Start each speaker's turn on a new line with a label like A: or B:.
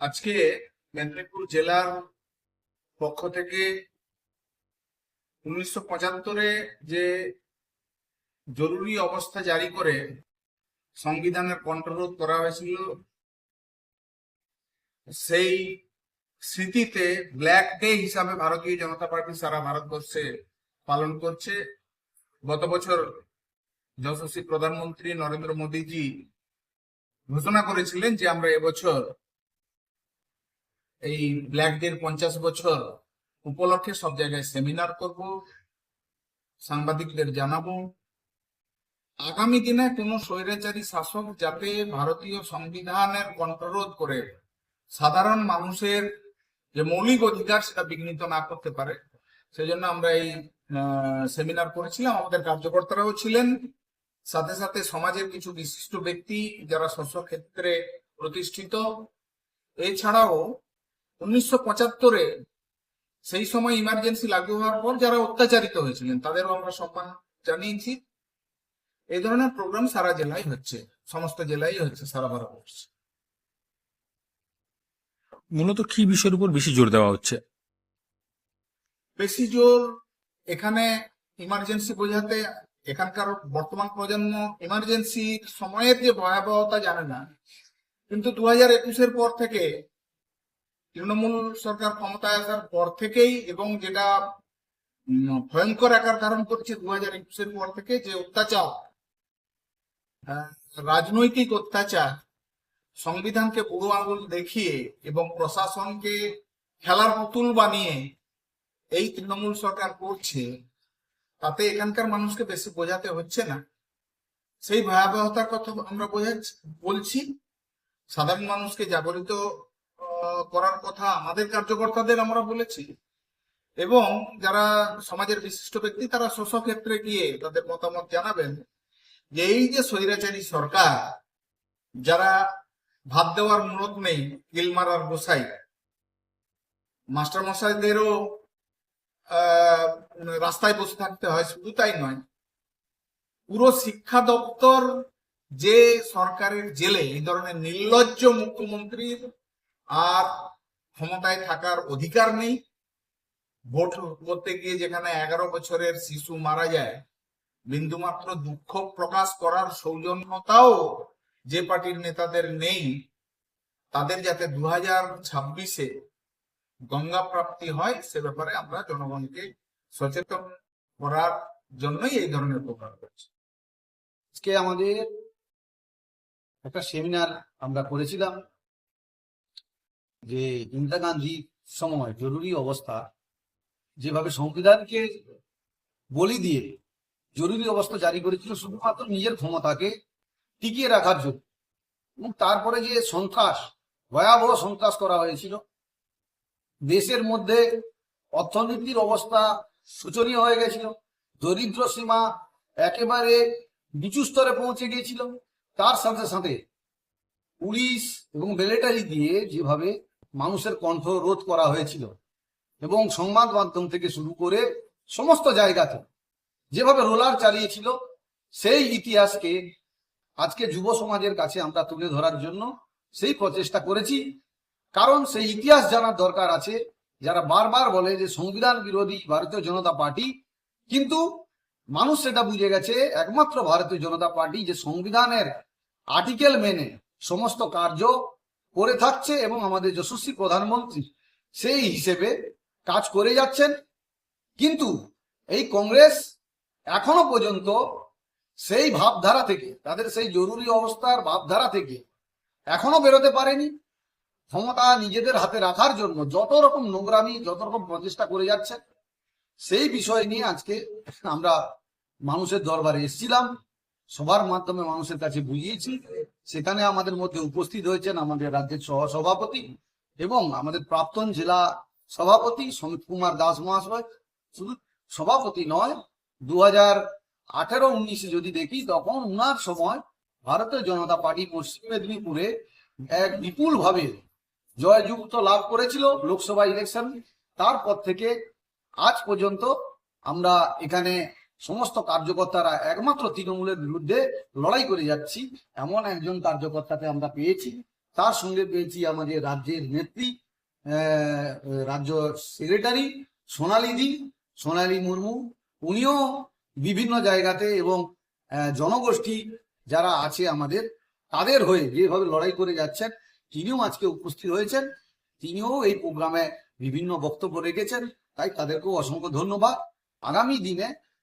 A: আজকে মেদিনীপুর জেলার পক্ষ থেকে উনিশশো পঁচাত্তরে যে জরুরি অবস্থা জারি করে সংবিধানের কণ্ঠরোধ করা হয়েছিল, সেই স্মৃতিতে ব্ল্যাক ডে হিসাবে ভারতীয় জনতা পার্টি সারা ভারতবর্ষে পালন করছে। গত বছর যশস্বী প্রধানমন্ত্রী নরেন্দ্র মোদীজি ঘোষণা করেছিলেন যে আমরা এবছর এই ব্ল্যাক ডের পঞ্চাশ বছর উপলক্ষে সব জায়গায় সেমিনার করব, সাংবাদিকদের জানাব। আগামী দিনে কোনো স্বৈরাচারী শাসক যাতে ভারতীয় সংবিধানের কণ্ঠরোধ করে সাধারণ মানুষের যে মৌলিক অধিকার সেটা বিঘ্নিত না করতে পারে সেই জন্য আমরা এই সেমিনার করেছিলাম। আমাদের কার্যকর্তারাও ছিলেন। সাথে সাথে সমাজের কিছু বিশিষ্ট ব্যক্তি যারা শস্য ক্ষেত্রে প্রতিষ্ঠিত। এছাড়াও উনিশশো পঁচাত্তরে সেই সময় ইমার্জেন্সি লাগু হওয়ার পর যারা অত্যাচারিত হয়েছিলেন তাদেরও আমরা সম্মান জানিয়েছি। এই ধরনের প্রোগ্রাম সারা জেলায় হচ্ছে সমস্ত জেলায় হচ্ছে সারা ভারতবর্ষে।
B: মূলত কি বিষয়ের উপর বেশি জোর দেওয়া হচ্ছে?
A: বেশি জোর এখানে ইমার্জেন্সি বোঝাতে এখানকার বর্তমান প্রজন্ম ইমার্জেন্সি সময়ের যে ভয়াবহতা জানে না কিন্তু দু হাজার একুশের পর থেকে তৃণমূল সরকার ক্ষমতায় আসার পর থেকেই এবং যেটা ভয়ঙ্কর আকার ধারণ করছে দু হাজার একুশের পর থেকে যে অত্যাচার রাজনৈতিক অত্যাচার, সংবিধানকে বুড়ো আঙুল দেখিয়ে এবং প্রশাসনকে খেলার পুতুল বানিয়ে এই তৃণমূল সরকার করছে, তাতে এখানকার মানুষকে বেশি বোঝাতে হচ্ছে না। সেই ভয়াবহতার কথা আমরা বোঝাচ্ছি, বলছি, সাধারণ মানুষকে জাগরিত করার কথা আমাদের কার্যকর্তাদের আমরা বলেছি। এবং যারা সমাজের বিশিষ্ট ব্যক্তি তারা স্ব ক্ষেত্রে গিয়ে তাদের মতামত জানাবেন যে এই যে স্বৈরাচারী সরকার যারা ভাত দেওয়ার মুরত নেই কিল মারার গোসাই। মাস্টার মশাইদেরও আহ, রাস্তায় বসে থাকতে হয় শুধু তাই নয়। পুরো শিক্ষা দপ্তর যে সরকারের জেলে এই ধরনের নির্লজ্জ মুখ্যমন্ত্রীর আর ক্ষমতায় থাকার অধিকার নেই। ভোট করতে গিয়ে যেখানে এগারো বছরের শিশু মারা যায়, বিন্দুমাত্র দুঃখ প্রকাশ করার সৌজন্যতাও যে পার্টির নেতাদের নেই, তাদের যাতে দু হাজার ছাব্বিশে গঙ্গা প্রাপ্তি হয়, সে ব্যাপারে আমরা জনগণকে সচেতন করার জন্যই এই ধরনের প্রোগ্রাম করছি।
C: আজকে আমাদের একটা সেমিনার আমরা করেছিলাম। যে ইন্দিরা গান্ধীর সময় জরুরি অবস্থা, যেভাবে সংবিধানকে বলি দিয়ে জরুরি অবস্থা জারি করেছিল, শুধুমাত্র নিজের ক্ষমতাকে টিকিয়ে রাখার জন্য। এবং তারপরে যে সন্ত্রাস, ভয়াবহ সন্ত্রাস করা হয়েছিল, দেশের মধ্যে অর্থনীতির অবস্থা শোচনীয় হয়ে গেছিল, দরিদ্র সীমা একেবারে নিচু স্তরে পৌঁছে গিয়েছিল। তার সাথে সাথে পুলিশ এবং মিলিটারি দিয়ে যেভাবে মানুষের কণ্ঠ রোধ করা হয়েছিল এবং সংবাদ মাধ্যম থেকে শুরু করে সমস্ত জায়গাতে যেভাবে রোলার চালিয়েছিল, সেই ইতিহাসকে আজকে যুব সমাজের কাছে আমরা তুলে ধরার জন্য সেই প্রচেষ্টা করেছি। কারণ সেই ইতিহাস জানার দরকার আছে। যারা বারবার বলে যে সংবিধান বিরোধী ভারতীয় জনতা পার্টি, কিন্তু মানুষ সেটা বুঝে গেছে, একমাত্র ভারতীয় জনতা পার্টি যে সংবিধানের আর্টিকেল মেনে সমস্ত কার্য করে থাকছে এবং আমাদের যশস্বী প্রধানমন্ত্রী সেই হিসেবে কাজ করে যাচ্ছেন। কিন্তু এই কংগ্রেস এখনও পর্যন্ত সেই ভাবধারা থেকে, তাদের সেই জরুরি অবস্থার ভাবধারা থেকে এখনও বেরোতে পারেনি। ক্ষমতা নিজেদের হাতে রাখার জন্য যত রকম নোংরামি, যত রকম প্রচেষ্টা করে যাচ্ছে, সেই বিষয় নিয়ে আজকে আমরা মানুষের দরবারে এসেছিলাম। সবার মাধ্যমে মানুষের কাছে বুঝিয়েছি। সেখানে আমাদের মধ্যে উপস্থিত হয়েছেন আমাদের রাজ্যের সহ সভাপতি এবং আমাদের প্রাক্তন জেলা সভাপতি সমিত কুমার দাস মহাশয়। শুধু সভাপতি নয় দু হাজার আঠেরো উনিশে যদি দেখি, তখন উনার সময় ভারতীয় জনতা পার্টি পশ্চিম মেদিনীপুরে এক বিপুল ভাবে জয়যুক্ত লাভ করেছিল লোকসভা ইলেকশন। তারপর থেকে আজ পর্যন্ত আমরা এখানে সমস্ত কার্যকর্তারা একমাত্র তৃণমূলের বিরুদ্ধে লড়াই করে যাচ্ছি। এমন একজন কার্যকর্তাকে আমরা পেয়েছি। তার সঙ্গে পেয়েছি আমাদের রাজ্যের নেত্রী রাজ্য সেক্রেটারি সোনালিদি সোনালি মুর্মু। উনিও বিভিন্ন জায়গাতে এবং জনগোষ্ঠী যারা আছে আমাদের, তাদের হয়ে যেভাবে লড়াই করে যাচ্ছেন, তিনিও আজকে উপস্থিত হয়েছেন। তিনিও এই প্রোগ্রামে বিভিন্ন বক্তব্য রেখেছেন। তাই তাদেরকেও অসংখ্য ধন্যবাদ। আগামী দিনে